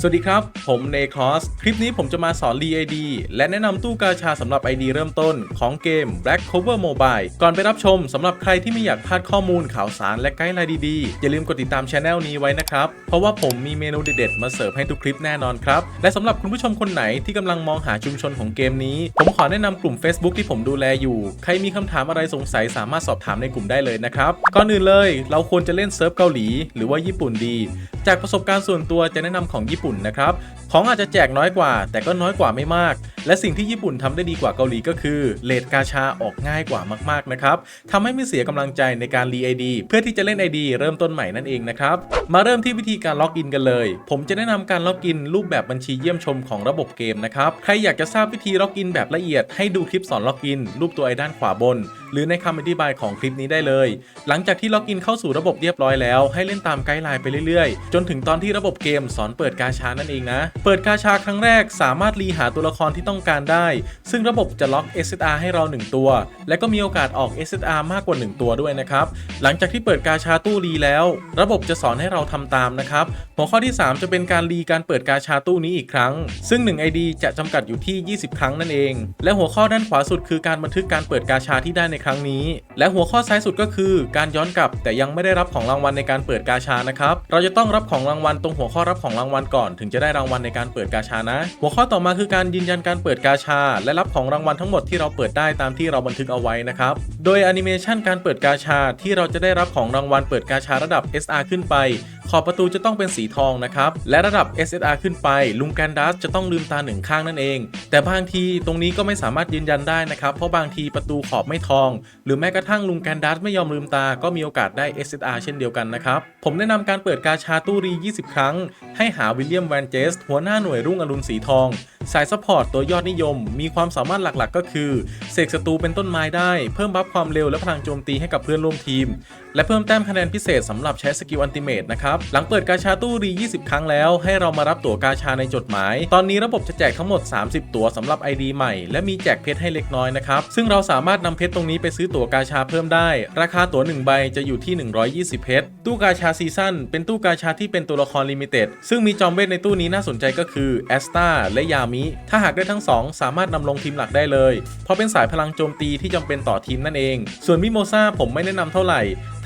สวัสดีครับ ผมเนคอส คลิปนี้ผมจะมาสอน LeID และแนะนำตู้กาชาสำหรับ ID เริ่มต้นของเกม Black Cover Mobile ก่อนไปรับชมสำหรับใครที่ไม่อยากพลาดข้อมูลข่าวสารและไกด์ไลน์ดีๆ อย่าลืมกดติดตามช anel นี้ไว้นะครับ เพราะว่าผมมีเมนูเด็ดๆ มาเสิร์ฟให้ทุกคลิปแน่นอนครับ และสำหรับคุณผู้ชมคนไหนที่กำลังมองหาชุมชนของเกมนี้ ผมขอแนะนำกลุ่ม Facebook ที่ผมดูแลอยู่ ใครมีคำถามอะไรสงสัยสามารถสอบถามในกลุ่มได้เลยนะครับก่อนอื่นเลย เราควรจะเล่นเซิร์ฟเกาหลี หรือว่าญี่ปุ่นดี จากประสบการณ์ส่วนตัวจะแนะนำของญี่ปุ่นนะครับของอาจจะแจกน้อยกว่า แต่ก็น้อยกว่าไม่มาก และสิ่งที่ญี่ปุ่นทำได้ดีกว่าเกาหลีก็คือเลดกาชาออกง่ายกว่ามากๆนะครับทำให้ไม่เสียกำลังใจในการรีไอดีเพื่อที่จะเล่น ID เริ่มต้นใหม่นั่นเองนะครับมาเริ่มที่วิธีการล็อกอินกันเลย ผมจะแนะนำการล็อกอินรูปแบบบัญชีเยี่ยมชมของระบบเกมนะครับใครอยากจะทราบวิธีล็อกอินแบบละเอียดให้ดูคลิปสอนล็อกอินรูปตัวไอด้านขวาบน หรือในคำอธิบายของคลิปนี้ได้เลย หลังจากที่ล็อกอินเข้าสู่ระบบเรียบร้อยแล้ว ให้เล่นตามไกด์ไลน์ไปเรื่อยๆ จนถึงตอนที่ระบบเกมสอนเปิดกาชานั่นเองนะเปิดกาชาครั้งแรกสามารถรีหาตัวละครที่ต้องการได้ ซึ่งระบบจะล็อก SSR ให้เรา 1 ตัว และก็มีโอกาสออก SSR มากกว่า 1 ตัวด้วยนะครับ หลังจากที่เปิดกาชาตู้รีแล้ว ระบบจะสอนให้เราทำตามนะครับ หัวข้อที่ 3 จะเป็นการรีการเปิดกาชาตู้นี้อีกครั้ง ซึ่ง 1 ID จะจำกัดอยู่ที่ 20 ครั้งนั่นเอง และหัวข้อด้านขวาสุดคือการบันทึกการเปิดกาชาที่ได้ในครั้งนี้ และหัวข้อซ้ายสุดก็คือการย้อนกลับ แต่ยังไม่ได้รับของรางวัลในการเปิดกาชานะครับ เราจะต้องรับของรางวัลตรงหัวข้อรับของรางวัลก่อน ถึงจะได้รางวัลในการเปิดกาชานะ หัวข้อต่อมาคือการยืนยันการเปิดกาชา และรับของรางวัลทั้งหมดที่เราเปิดได้ตามที่เราบันทึกเอาไว้นะครับ โดยแอนิเมชันการเปิดกาชาที่เราจะได้รับของรางวัลเปิดกาชาระดับ SR ขึ้นไป ขอบประตูจะต้องเป็นสีทองนะครับ และระดับ SSR ขึ้นไป ลุงแกนดัสจะต้องลืมตาหนึ่งข้างนั่นเอง แต่บางทีตรงนี้ก็ไม่สามารถยืนยันได้นะครับ เพราะบางทีประตูขอบไม่ทอง หรือแม้กระทั่งลุงแกนดัสไม่ยอมลืมตา ก็มีโอกาสได้ SSR เช่นเดียวกันนะครับ ผมแนะนำการเปิดกาชาตู้รี 20 ครั้ง ให้หาวิลเลียมแวนเจสหัวหน้าหน่วยรุ่งอรุณสีทองสายซัพพอร์ตตัวยอดนิยม มีความสามารถหลักๆ ก็คือ เสกศัตรูเป็นต้นไม้ได้ เพิ่มบัฟความเร็วและพลังโจมตีให้กับเพื่อนร่วมทีม และเพิ่มแต้มคะแนนพิเศษสำหรับใช้สกิลอันติเมตนะครับ หลังเปิดกาชาตู้รี 20 ครั้งแล้ว ให้เรามารับตั๋วกาชาในจดหมาย ตอนนี้ระบบจะแจกทั้งหมด 30 ตั๋วสำหรับ ID ใหม่ และมีแจกเพชรให้เล็กน้อยนะครับ ซึ่งเราสามารถนำเพชรตรงนี้ไปซื้อตั๋วกาชาเพิ่มได้ ราคาตั๋ว1ใบจะอยู่ที่ 120 เพชร ตู้กาชาซีซั่นเป็นตู้กาชาที่เป็นตัวละครลิมิเต็ดซึ่งมีจอมเวทในตู้นี้น่าสนใจก็คือแอสตาและยามถ้าหากได้ทั้งสองสามารถนำลงทีมหลักได้เลย เพราะเป็นสายพลังโจมตีที่จำเป็นต่อทีมนั่นเอง ส่วนมิโมซาผมไม่แนะนำเท่าไหร่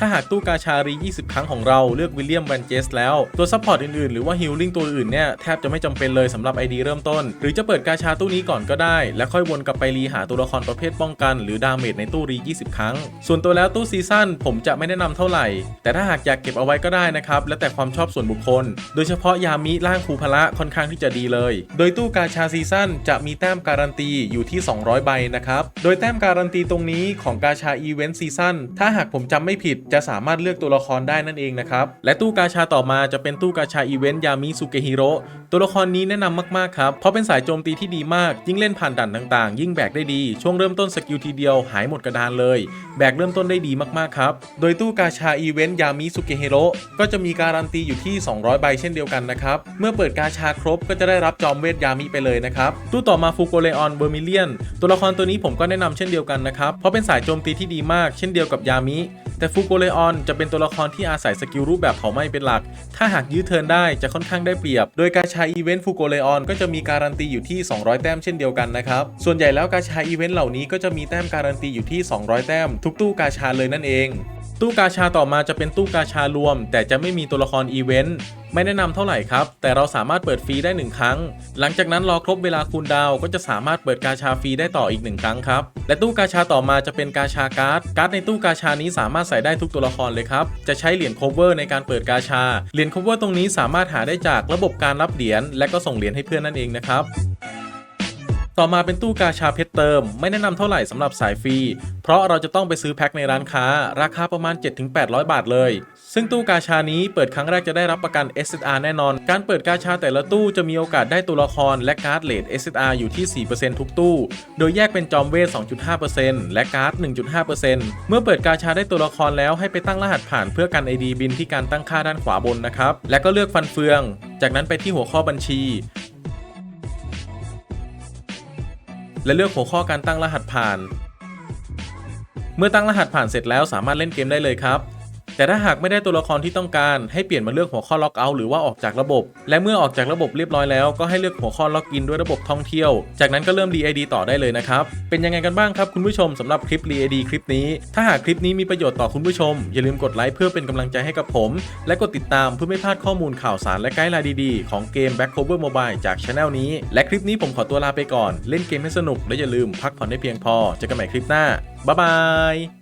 ถ้าหากตู้กาชารี 20 ครั้งของเราเลือกวิลเลียมแวนเจสแล้ว ตัวซัพพอร์ตอื่นๆ หรือว่าฮิลลิ่งตัวอื่นเนี่ย แทบจะไม่จำเป็นเลยสำหรับ ID เริ่มต้น หรือจะเปิดกาชาตู้นี้ก่อนก็ได้ แล้วค่อยวนกลับไปรีหาตัวละครประเภทป้องกัน หรือดาเมจในตู้รี 20 ครั้ง ส่วนตัวแล้วตู้ซีซั่นผมจะไม่แนะนำเท่าไหร่ แต่ถ้าหากอยากเก็บเอาไว้ก็ได้นะครับแล้วแต่ความชอบส่วนบุคคล โดยเฉพาะยามิร่างคูพละค่อนข้างที่จะดีเลย โดยตู้กาชาซีซั่นจะมีแต้มการันตีอยู่ที่ 200 ใบนะครับโดยแต้มการันตีตรงนี้ของกาชาอีเวนต์ซีซั่นถ้าหากผมจำไม่ผิดจะสามารถเลือกตัวละครได้นั่นเองนะครับ และตู้กาชาต่อมาจะเป็นตู้กาชาอีเวนต์ยามิสุเกฮิโร่ตัวละครนี้แนะนำมากๆครับ เพราะเป็นสายโจมตีที่ดีมาก ยิ่งเล่นผ่านด่านต่างๆ ยิ่งแบกได้ดี ช่วงเริ่มต้นสกิลทีเดียวหายหมดกระดานเลย แบกเริ่มต้นได้ดีมากๆครับ โดยตู้กาชาอีเวนต์ยามิสุเกฮิโร่ก็จะมีการันตีอยู่ที่ 200 ใบเช่นเดียวกันนะครับ เมื่อเปิดกาชาครบก็จะได้รับจอมเวทยามิไปเลยนะครับ ตู้ต่อมาฟูโกเลออนเบอร์มิเลียนตัวละครตัวนี้ผมก็แนะนำเช่นเดียวกันนะครับ เพราะเป็นสายโจมตีที่ดีมาก เช่นเดียวกับยามิ แต่ฟูโกเลออนจะเป็นตัวละครที่อาศัยสกิลรูปแบบเผาไหม้เป็นหลัก ถ้าหากยื้อเทินได้จะค่อนข้างได้เปรียบ โดยกาชาอีเวนต์ฟูโกเลออนก็จะมีการันตีอยู่ที่ 200 แต้มเช่นเดียวกันนะครับ ส่วนใหญ่แล้วกาชาอีเวนต์เหล่านี้ก็จะมีแต้มการันตีอยู่ที่ 200 แต้ม ทุกตู้กาชาเลยนั่นเอง ตู้กาชาต่อมาจะเป็นตู้กาชารวม แต่จะไม่มีตัวละครอีเวนต์ไม่แนะนำเท่าไหร่ครับ แต่เราสามารถเปิดฟรีได้ 1 ครั้ง หลังจากนั้นรอครบเวลาคูลดาวก็จะสามารถเปิดกาชาฟรีได้ต่ออีก 1 ครั้งครับ และตู้กาชาต่อมาจะเป็นกาชาการ์ด การ์ดในตู้กาชานี้สามารถใส่ได้ทุกตัวละครเลยครับ จะใช้เหรียญ cover ในการเปิดกาชา เหรียญ cover ตรงนี้สามารถหาได้จากระบบการรับเหรียญและก็ส่งเหรียญให้เพื่อนนั่นเองนะครับ ต่อมาเป็นตู้กาชาเพชรเติม ไม่แนะนำเท่าไหร่สำหรับสายฟรี เพราะเราจะต้องไปซื้อแพ็คในร้านค้า ราคาประมาณ 7-800 บาทเลย ซึ่งตู้กาชานี้เปิดครั้งแรกจะได้รับประกัน SSR แน่นอน การเปิดกาชาแต่ละตู้จะมีโอกาสได้ตัวละครและการ์ดเลท SSR อยู่ที่ 4%ทุกตู้ โดยแยกเป็นจอมเวท 2.5%และการ์ด 1.5%เมื่อเปิดกาชาได้ตัวละครแล้วให้ไปตั้งรหัสผ่านเพื่อกัน ID บินที่การตั้งค่าด้านขวาบนนะครับ และก็เลือกฟันเฟือง จากนั้นไปที่หัวข้อบัญชี และเลือกหัวข้อการตั้งรหัสผ่าน เมื่อตั้งรหัสผ่านเสร็จแล้วสามารถเล่นเกมได้เลยครับ แต่ถ้าหากไม่ได้ตัวละครที่ต้องการให้เปลี่ยนมาเลือกหัวข้อล็อกเอาท์หรือว่าออกจากระบบ และเมื่อออกจากระบบเรียบร้อยแล้วก็ให้เลือกหัวข้อล็อกอินด้วยระบบท่องเที่ยว จากนั้นก็เริ่ม DID ต่อได้เลยนะครับ เป็นยังไงกันบ้างครับคุณผู้ชมสำหรับคลิป DID คลิปนี้ ถ้าหากคลิปนี้มีประโยชน์ต่อคุณผู้ชม อย่าลืมกดไลค์เพื่อเป็นกำลังใจให้กับผม และกดติดตามเพื่อไม่พลาดข้อมูลข่าวสารและไกด์ไลน์ดีๆของเกม Back Cover Mobile จากช anel นี้ และคลิปนี้ผมขอตัวลาไปก่อน เล่นเกมให้สนุกและอย่าลืมพักผ่อนให้เพียงพอเจอกันใหม่คลิปหน้าบ๊ายบาย